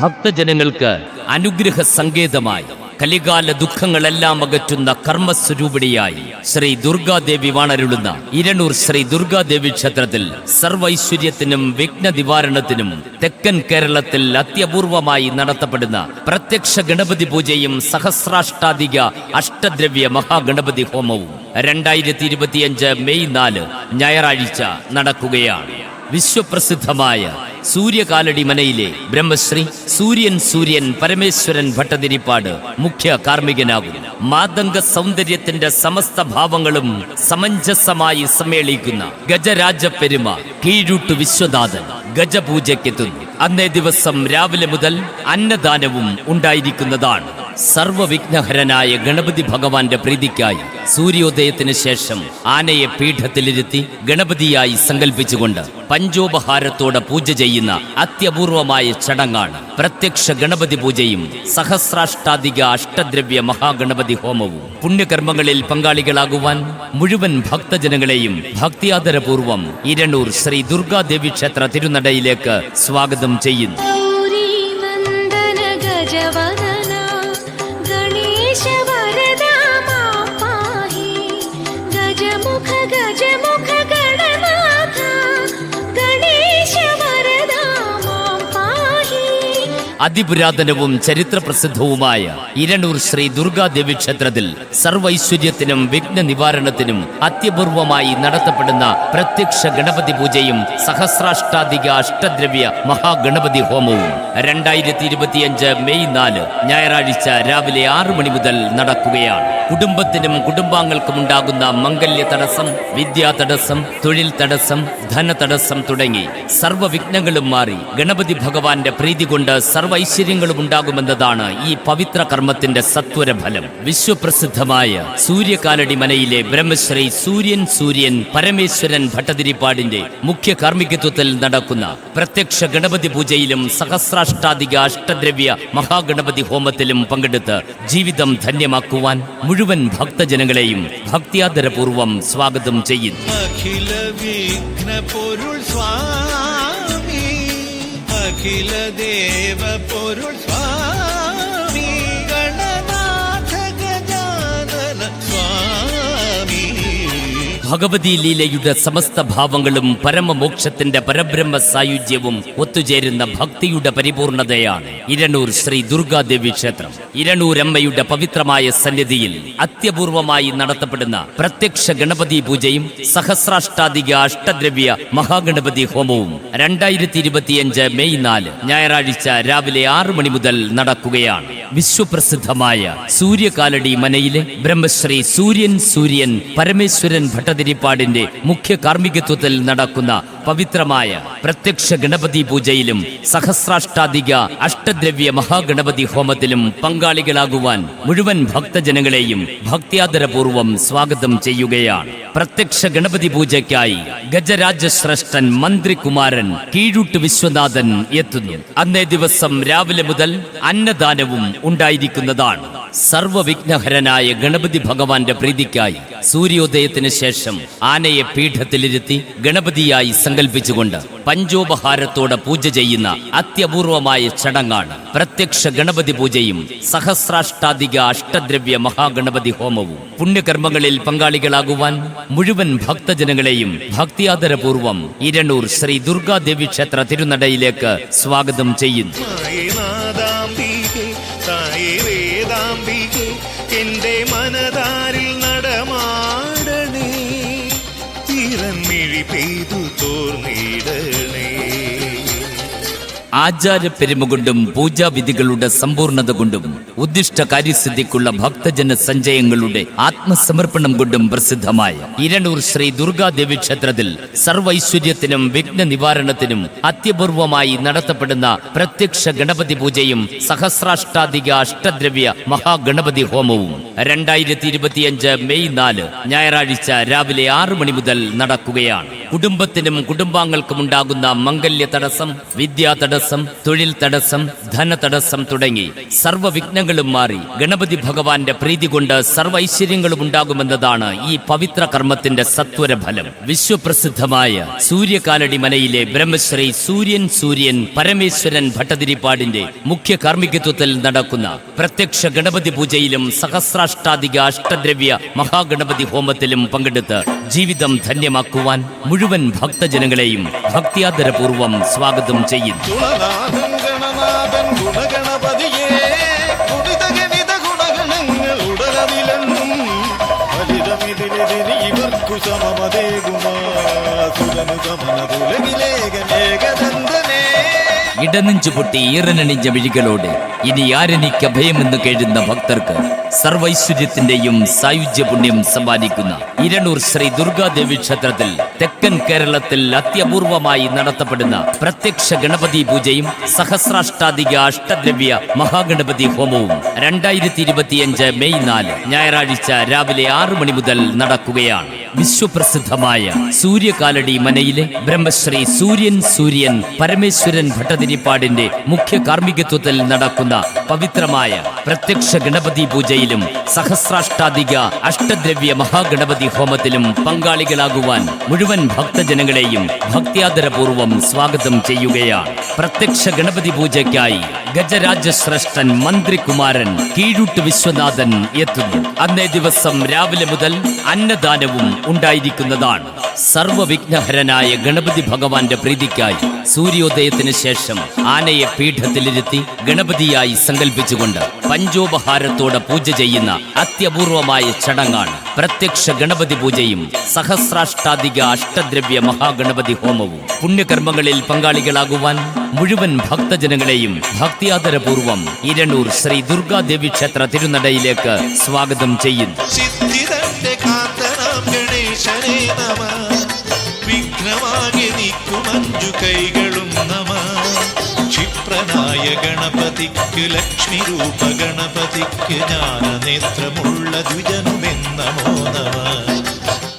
ഭക്തജനങ്ങൾക്ക് അനുഗ്രഹ സങ്കേതമായി കലികാല ദുഃഖങ്ങളെല്ലാം അകറ്റുന്ന കർമ്മസ്വരൂപിണിയായി ശ്രീ ദുർഗാദേവി വാണരുളുന്ന ഇരണൂർ ശ്രീ ദുർഗാദേവി ക്ഷേത്രത്തിൽ സർവൈശ്വര്യത്തിനും വിഘ്ന നിവാരണത്തിനും തെക്കൻ കേരളത്തിൽ അത്യപൂർവമായി നടത്തപ്പെടുന്ന പ്രത്യക്ഷ ഗണപതി പൂജയും സഹസ്രാഷ്ടാധിക അഷ്ടദ്രവ്യ മഹാഗണപതി ഹോമവും രണ്ടായിരത്തി ഇരുപത്തിയഞ്ച് മെയ് നാല് ഞായറാഴ്ച നടക്കുകയാണ്. വിശ്വപ്രസിദ്ധമായ സൂര്യകാലടി മനയിലെ ബ്രഹ്മശ്രീ സൂര്യൻ സൂര്യൻ പരമേശ്വരൻ ഭട്ടതിരിപ്പാട് മുഖ്യ കാർമ്മികനാകും. മാതംഗ സൗന്ദര്യത്തിന്റെ സമസ്ത ഭാവങ്ങളും സമഞ്ജസമായി സമ്മേളിക്കുന്ന ഗജരാജ പെരുമ കീഴൂട്ട് വിശ്വനാഥൻ ഗജപൂജയ്ക്കെത്തുന്നു. അന്നേ ദിവസം രാവിലെ മുതൽ അന്നദാനവും ഉണ്ടായിരിക്കുന്നതാണ്. സർവവിഘ്നഹരനായ ഗണപതി ഭഗവാന്റെ പ്രീതിക്കായി സൂര്യോദയത്തിന് ശേഷം ആനയെ പീഠത്തിലിരുത്തി ഗണപതിയായി സങ്കല്പിച്ചുകൊണ്ട് പഞ്ചോപഹാരത്തോടെ പൂജ ചെയ്യുന്ന അത്യപൂർവമായ ചടങ്ങാണ്. പ്രത്യക്ഷ ഗണപതി പൂജയും സഹസ്രാഷ്ടാധിക അഷ്ടദ്രവ്യ മഹാഗണപതി ഹോമവും. പുണ്യകർമ്മങ്ങളിൽ പങ്കാളികളാകുവാൻ മുഴുവൻ ഭക്തജനങ്ങളെയും ഭക്തിയാദരപൂർവം ഇരണൂർ ശ്രീ ദുർഗാദേവി ക്ഷേത്ര തിരുനടയിലേക്ക് സ്വാഗതം ചെയ്യുന്നു. അതിപുരാതനവും ചരിത്ര പ്രസിദ്ധവുമായ ഇരണൂർ ശ്രീ ദുർഗാദേവി ക്ഷേത്രത്തിൽ സർവൈശ്വര്യത്തിനും വിഘ്ന നിവാരണത്തിനും അത്യപൂർവമായി നടത്തപ്പെടുന്ന പ്രത്യക്ഷ ഗണപതി പൂജയും സഹസ്രാഷ്ടാധിക അഷ്ടദ്രവ്യ മഹാഗണപതി ഹോമവും രണ്ടായിരത്തി ഇരുപത്തിയഞ്ച് മെയ് നാല് ഞായറാഴ്ച രാവിലെ ആറു മണി മുതൽ നടക്കുകയാണ്. കുടുംബത്തിനും കുടുംബാംഗങ്ങൾക്കും ഉണ്ടാകുന്ന മംഗല്യ തടസ്സം വിദ്യാ തടസ്സം തൊഴിൽ തടസ്സം ധന തടസ്സം തുടങ്ങി സർവവിഘ്നങ്ങളും മാറി ഗണപതി ഭഗവാന്റെ പ്രീതി കൊണ്ട് സർവൈശ്വര്യങ്ങളും ഉണ്ടാകുമെന്നതാണ് ഈ പവിത്ര കർമ്മത്തിന്റെ സത്വര ഫലം വിശ്വപ്രസിദ്ധമായ സൂര്യകാലടി മനയിലെ ബ്രഹ്മശ്രീ സൂര്യൻ സൂര്യൻ പരമേശ്വരൻ ഭട്ടതിരിപ്പാടിന്റെ മുഖ്യ കാർമ്മികത്വത്തിൽ നടക്കുന്ന പ്രത്യക്ഷ ഗണപതി പൂജയിലും സഹസ്രാഷ്ടാധിക അഷ്ടദ്രവ്യ മഹാഗണപതി ഹോമത്തിലും പങ്കെടുത്ത് ജീവിതം ധന്യമാക്കുവാൻ മുഴുവൻ ഭക്തജനങ്ങളെയും ഭക്തിയാദരപൂർവം സ്വാഗതം ചെയ്യുന്നു. அகில தேவ பொருள் ഭഗവതി ലീലയുടെ സമസ്ത ഭാവങ്ങളും പരമമോക്ഷത്തിന്റെ പരബ്രഹ്മ സായുജ്യവും ഒത്തുചേരുന്ന ഭക്തിയുടെ പരിപൂർണതയാണ് ഇരണൂർ ശ്രീ ദുർഗാദേവി ക്ഷേത്രം. ഇരണൂരമ്മയുടെ പവിത്രമായ സന്നിധിയിൽ അത്യപൂർവമായി നടത്തപ്പെടുന്ന പ്രത്യക്ഷ ഗണപതി പൂജയും സഹസ്രാഷ്ടാധിക അഷ്ടദ്രവ്യ മഹാഗണപതി ഹോമവും രണ്ടായിരത്തി ഇരുപത്തിയഞ്ച് മെയ് നാല് ഞായറാഴ്ച രാവിലെ ആറു മണി മുതൽ നടക്കുകയാണ്. വിശ്വപ്രസിദ്ധമായ സൂര്യകാലടി മനയിലെ ബ്രഹ്മശ്രീ സൂര്യൻ സൂര്യൻ പരമേശ്വരൻ ഭട്ടതിരിപ്പാടിന്റെ മുഖ്യ കാർമ്മികത്വത്തിൽ നടക്കുന്ന പവിത്രമായ പ്രത്യക്ഷ ഗണപതി പൂജയിലും സഹസ്രാഷ്ടാധിക അഷ്ടദ്രവ്യ മഹാഗണപതി ഹോമത്തിലും പങ്കാളികളാകുവാൻ മുഴുവൻ ഭക്തജനങ്ങളെയും ഭക്തിയാദരപൂർവം സ്വാഗതം ചെയ്യുകയാണ്. പ്രത്യക്ഷ ഗണപതി പൂജയ്ക്കായി ഗജരാജശ്രേഷ്ഠൻ മന്ത്രികുമാരൻ കീഴുട്ട് വിശ്വനാഥൻ എത്തുന്നു. അന്നേ ദിവസം രാവിലെ മുതൽ അന്നദാനവും ഉണ്ടായിരിക്കുന്നതാണ്. സർവവിഘ്നഹരനായ ഗണപതി ഭഗവാന്റെ പ്രീതിക്കായി സൂര്യോദയത്തിന് ശേഷം ആനയെ പീഠത്തിലിരുത്തി ഗണപതിയായി സങ്കല്പിച്ചുകൊണ്ട് പഞ്ചോപഹാരത്തോടെ പൂജ ചെയ്യുന്ന അത്യപൂർവമായ ചടങ്ങാണ്. പ്രത്യക്ഷ ഗണപതി പൂജയും സഹസ്രാഷ്ടാധിക അഷ്ടദ്രവ്യ മഹാഗണപതി ഹോമവും. പുണ്യകർമ്മങ്ങളിൽ പങ്കാളികളാകുവാൻ മുഴുവൻ ഭക്തജനങ്ങളെയും ഭക്തിയാദരപൂർവം ഇരണൂർ ശ്രീ ദുർഗാദേവി ക്ഷേത്ര തിരുനടയിലേക്ക് സ്വാഗതം ചെയ്യുന്നു. വേദാംബികെ എന്റെ മനതാരിൽ തോർന്നിടണേ ആചാരപ്പെരുമ കൊണ്ടും പൂജാവിധികളുടെ സമ്പൂർണത കൊണ്ടും ഉദ്ദിഷ്ട കാര്യസിദ്ധിക്കുള്ള ഭക്തജന സഞ്ചയങ്ങളുടെ ആത്മസമർപ്പണം കൊണ്ടും പ്രസിദ്ധമായ ഇരണൂർ ശ്രീ ദുർഗാദേവി ക്ഷേത്രത്തിൽ സർവൈശ്വര്യത്തിനും വിഘ്ന നിവാരണത്തിനും അത്യപൂർവമായി നടത്തപ്പെടുന്ന പ്രത്യക്ഷ ഗണപതി പൂജയും സഹസ്രാഷ്ടാധിക അഷ്ടദ്രവ്യ മഹാഗണപതി ഹോമവും രണ്ടായിരത്തി ഇരുപത്തിയഞ്ച് മെയ് നാല് ഞായറാഴ്ച രാവിലെ ആറു മണി മുതൽ നടക്കുകയാണ്. കുടുംബത്തിനും കുടുംബാംഗങ്ങൾക്കും ഉണ്ടാകുന്ന മംഗല്യ തടസ്സം വിദ്യാ തടസ്സം വിദ്യാതടസ്സം തൊഴിൽ തടസ്സം ധനതടസ്സം തുടങ്ങി. സർവ വിഘ്നങ്ങളും മാറി. ഗണപതി ഭഗവാന്റെ പ്രീതി കൊണ്ട് സർവ ഐശ്വര്യങ്ങളും ഉണ്ടാകുമെന്നതാണ് ഈ പവിത്ര കർമ്മത്തിന്റെ സത്വര ഫലം വിശ്വപ്രസിദ്ധമായ സൂര്യകാലടി മനയിലെ ബ്രഹ്മശ്രീ സൂര്യൻ സൂര്യൻ പരമേശ്വരൻ ഭട്ടതിരിപ്പാടിന്റെ മുഖ്യ കാർമ്മികത്വത്തിൽ നടക്കുന്ന പ്രത്യക്ഷ ഗണപതി പൂജയിലും സഹസ്രാഷ്ടാധിക അഷ്ടദ്രവ്യ മഹാഗണപതി ഹോമത്തിലും പങ്കെടുത്ത് ജീവിതം ധന്യമാക്കുവാൻ മുഴുവൻ ഭക്തജനങ്ങളെയും ഭക്തിയാദരപൂർവം സ്വാഗതം ചെയ്യുന്നു. തുളനാഥൻ ഗണനാഥൻ ഗുണഗണപതിയേ ഗുണിതഗണിത ഗുണഗണങ്ങൾ ഉടലതിലെന്നും ഫലിതമിതിലെതിരി ഇവർക്കു സമമതേ ഗുണാസുരനു സമന തുലകിലേകനേകദന്തനേ ഇടനെഞ്ചു പൊട്ടി ഈറനണിഞ്ഞ വിഴികളോട്. ഇനി ആരനിക്ക് അഭയമെന്ന് കേഴുന്ന ഭക്തർക്ക് സർവൈശ്വര്യത്തിന്റെയും സായുജ്യ പുണ്യം സമ്പാദിക്കുന്ന ഇരണൂർ ശ്രീ ദുർഗാദേവി ക്ഷേത്രത്തിൽ തെക്കൻ കേരളത്തിൽ അത്യപൂർവമായി നടത്തപ്പെടുന്ന പ്രത്യക്ഷ ഗണപതി പൂജയും സഹസ്രാഷ്ടാധിക അഷ്ടദ്രവ്യ മഹാഗണപതി ഹോമവും രണ്ടായിരത്തി ഇരുപത്തിയഞ്ച് മെയ് നാല് ഞായറാഴ്ച രാവിലെ ആറു മണി മുതൽ നടക്കുകയാണ്. വിശ്വപ്രസിദ്ധമായ സൂര്യകാലടി മനയിലെ ബ്രഹ്മശ്രീ സൂര്യൻ സൂര്യൻ പരമേശ്വരൻ ഭട്ടതിരിപ്പാടിന്റെ മുഖ്യ കാർമ്മികത്വത്തിൽ നടക്കുന്ന പവിത്രമായ പ്രത്യക്ഷ ഗണപതി പൂജയിലും സഹസ്രാഷ്ടാധിക അഷ്ടദ്രവ്യ മഹാഗണപതി ഹോമത്തിലും പങ്കാളികളാകുവാൻ മുഴുവൻ ഭക്തജനങ്ങളെയും ഭക്തിയാദരപൂർവം സ്വാഗതം ചെയ്യുകയാണ്. പ്രത്യക്ഷ ഗണപതി പൂജയ്ക്കായി ഗജരാജശ്രേഷ്ഠൻ മന്ത്രികുമാരൻ കീഴുട്ട് വിശ്വനാഥൻ എത്തുന്നു. അന്നേ ദിവസം രാവിലെ മുതൽ അന്നദാനവും ഉണ്ടായിരിക്കുന്നതാണ്. സർവവിഘ്നഹരനായ ഗണപതി ഭഗവാന്റെ പ്രീതിക്കായി സൂര്യോദയത്തിന് ശേഷം ആനയെ പീഠത്തിലിരുത്തി ഗണപതിയായി സങ്കല്പിച്ചുകൊണ്ട് പഞ്ചോപഹാരത്തോടെ പൂജ ചെയ്യുന്ന അത്യപൂർവമായ ചടങ്ങാണ് പ്രത്യക്ഷ ഗണപതി പൂജയും സഹസ്രാഷ്ടാധിക അഷ്ടദ്രവ്യ മഹാഗണപതി ഹോമവും. പുണ്യകർമ്മങ്ങളിൽ പങ്കാളികളാകുവാൻ മുഴുവൻ ഭക്തജനങ്ങളെയും ഭക്തിയാദരപൂർവം ഇരണൂർ ശ്രീ ദുർഗാദേവി ക്ഷേത്ര തിരുനടയിലേക്ക് സ്വാഗതം ചെയ്യുന്നു. നീക്കുമഞ്ചു കൈകളും നമ. ക്ഷിപ്രനായ ഗണപതിക്ക് ലക്ഷ്മി രൂപ ഗണപതിക്ക് ജ്ഞാനനേത്രമുള്ള ദ്വിജനുമെന്നമോ നമ.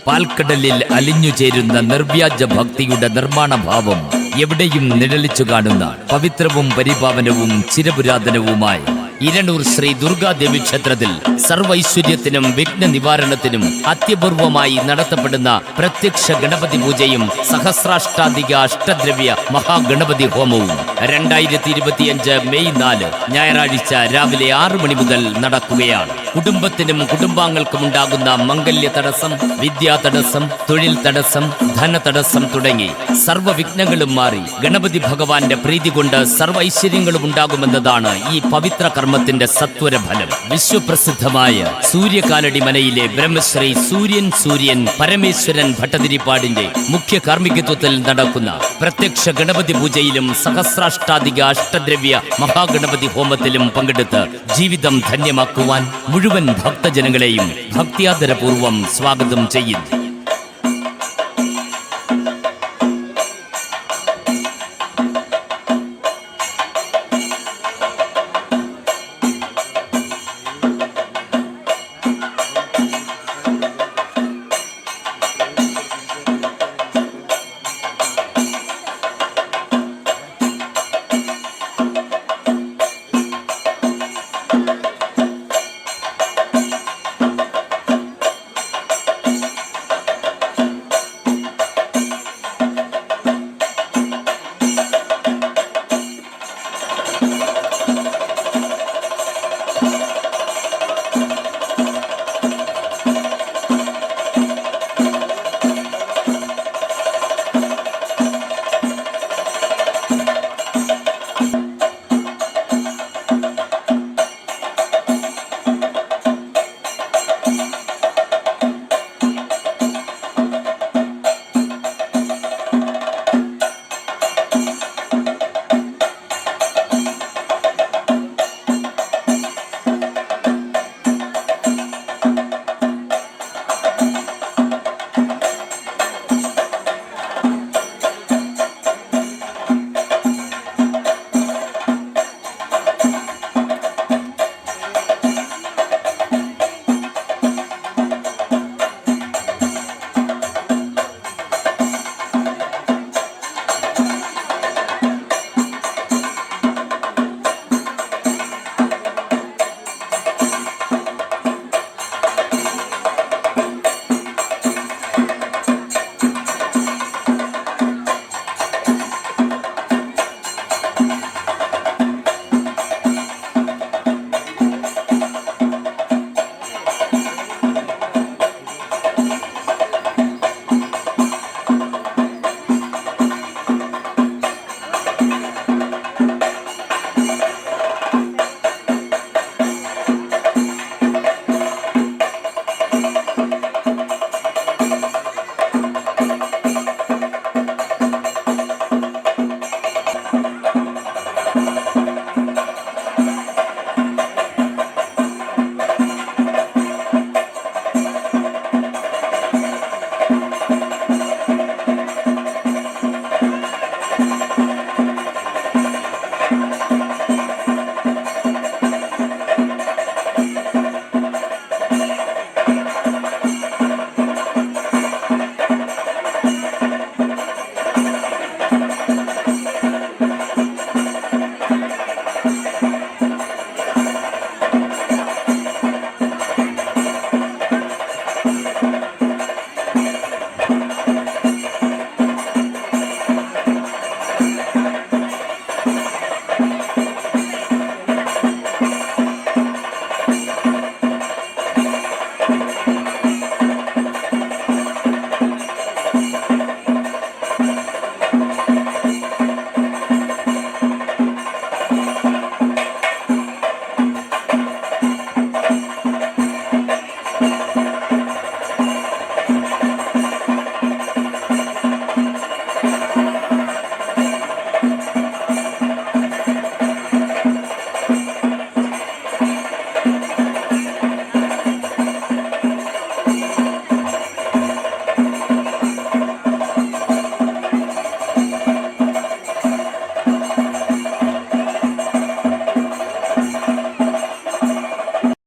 പാൽക്കടലിൽ അലിഞ്ഞു ചേരുന്ന നിർവ്യാജ ഭക്തിയുടെ നിർമ്മാണ ഭാവം എവിടെയും നിഴലിച്ചു കാണുന്ന പവിത്രവും പരിപാവനവും ചിരപുരാതനവുമായി ഇരണൂർ ശ്രീ ദുർഗാദേവി ക്ഷേത്രത്തിൽ സർവൈശ്വര്യത്തിനും വിഘ്ന നിവാരണത്തിനും അത്യപൂർവമായി നടത്തപ്പെടുന്ന പ്രത്യക്ഷ ഗണപതി പൂജയും സഹസ്രാഷ്ടാധിക അഷ്ടദ്രവ്യ മഹാഗണപതി ഹോമവും രണ്ടായിരത്തി ഇരുപത്തിയഞ്ച് മെയ് നാല് ഞായറാഴ്ച രാവിലെ ആറു മണി മുതൽ നടക്കുകയാണ്. കുടുംബത്തിനും കുടുംബാംഗങ്ങൾക്കും ഉണ്ടാകുന്ന മംഗല്യ തടസ്സം വിദ്യാ തടസ്സം തൊഴിൽ തടസ്സം ധന തടസ്സം തുടങ്ങി സർവ വിഘ്നങ്ങളും മാറി. ഗണപതി ഭഗവാന്റെ പ്രീതി കൊണ്ട് സർവ ഐശ്വര്യങ്ങളും ഉണ്ടാകുമെന്നതാണ് ഈ പവിത്ര കർമ്മത്തിന്റെ സത്വര ഫലം വിശ്വപ്രസിദ്ധമായ സൂര്യകാലടി മനയിലെ ബ്രഹ്മശ്രീ സൂര്യൻ സൂര്യൻ പരമേശ്വരൻ ഭട്ടതിരിപ്പാടിന്റെ മുഖ്യ കാർമ്മികത്വത്തിൽ നടക്കുന്ന പ്രത്യക്ഷ ഗണപതി പൂജയിലും സഹസ്രാഷ്ടാധിക അഷ്ടദ്രവ്യ മഹാഗണപതി ഹോമത്തിലും പങ്കെടുത്ത് ജീവിതം ധന്യമാക്കുവാൻ മുഴുവൻ ഭക്തജനങ്ങളെയും ഭക്തിയാദരപൂർവം സ്വാഗതം ചെയ്യുന്നു